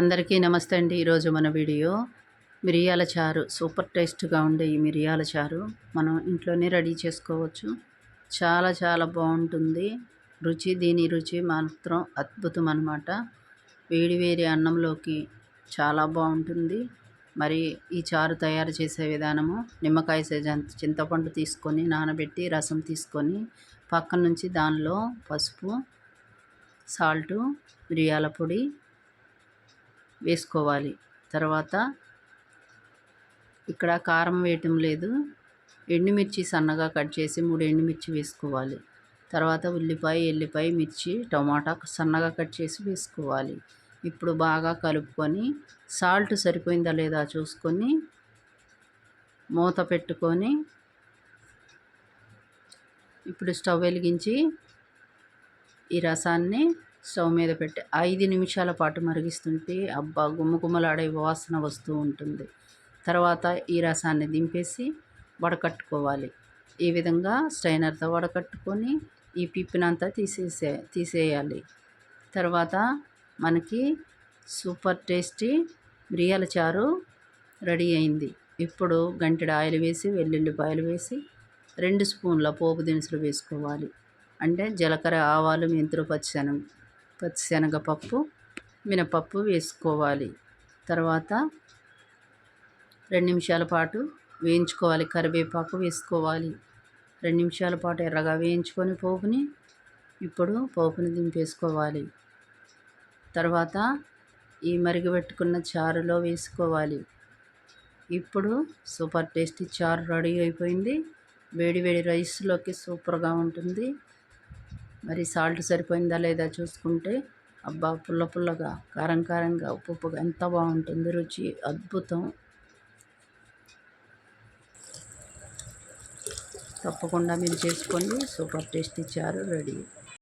అందరికీ నమస్తే అండి. ఈరోజు మన వీడియో మిరియాల చారు. సూపర్ టేస్ట్గా ఉండే ఈ మిరియాల చారు మనం ఇంట్లోనే రెడీ చేసుకోవచ్చు. చాలా చాలా బాగుంటుంది. రుచి దీని రుచి మాత్రం అద్భుతం అనమాట వేడి వేడి అన్నంలోకి చాలా బాగుంటుంది. మరి ఈ చారు తయారు చేసే విధానము నిమ్మకాయ సేజంత చింతపండు తీసుకొని నానబెట్టి రసం తీసుకొని పక్కన నుంచి దానిలో పసుపు సాల్టు మిరియాల పొడి వేసుకోవాలి. తర్వాత ఇక్కడ కారం వేయటం లేదు. ఎండుమిర్చి సన్నగా కట్ చేసి మూడు ఎండుమిర్చి వేసుకోవాలి. తర్వాత ఉల్లిపాయ ఎల్లిపాయ మిర్చి టమాటా సన్నగా కట్ చేసి వేసుకోవాలి. ఇప్పుడు బాగా కలుపుకొని సాల్ట్ సరిపోయిందా లేదా చూసుకొని మూత పెట్టుకొని ఇప్పుడు స్టవ్ వెలిగించి ఈ రసాన్ని స్టవ్ మీద పెట్టి ఐదు నిమిషాల పాటు మరిగిస్తుంటే అబ్బా గుమ్మగుమ్మలాడే వాసన వస్తూ ఉంటుంది. తర్వాత ఈ రసాన్ని దింపేసి వడకట్టుకోవాలి. ఈ విధంగా స్ట్రైనర్తో వడకట్టుకొని ఈ పిప్పినంతా తీసేసే తీసేయాలి. తర్వాత మనకి సూపర్ టేస్టీ మిరియాల చారు రెడీ అయింది. ఇప్పుడు గంటెడు ఆయిల్ వేసి వెల్లుల్లిపాయలు వేసి రెండు స్పూన్ల పోపు దినుసులు వేసుకోవాలి. అంటే జీలకర్ర ఆవాలు మెంతులు పచ్చనం పచ్చిశనగపప్పు మినపప్పు వేసుకోవాలి. తర్వాత రెండు నిమిషాల పాటు వేయించుకోవాలి. కరివేపాకు వేసుకోవాలి. రెండు నిమిషాల పాటు ఎర్రగా వేయించుకొని పోపుని ఇప్పుడు పోపుని దింపేసుకోవాలి. తర్వాత ఈ మరిగిపెట్టుకున్న చారులో వేసుకోవాలి. ఇప్పుడు సూపర్ టేస్టీ చారు రెడీ అయిపోయింది. వేడి వేడి రైస్లోకి సూపర్గా ఉంటుంది. మరి సాల్ట్ సరిపోయిందా లేదా చూసుకుంటే అబ్బా పుల్ల పుల్లగా కారం కారంగా ఉప్పు ఉప్పుగా ఎంత బాగుంటుంది రుచి అద్భుతం. తప్పకుండా మీరు చేసుకోండి సూపర్ టేస్ట్ ఇచ్చారు రెడీ.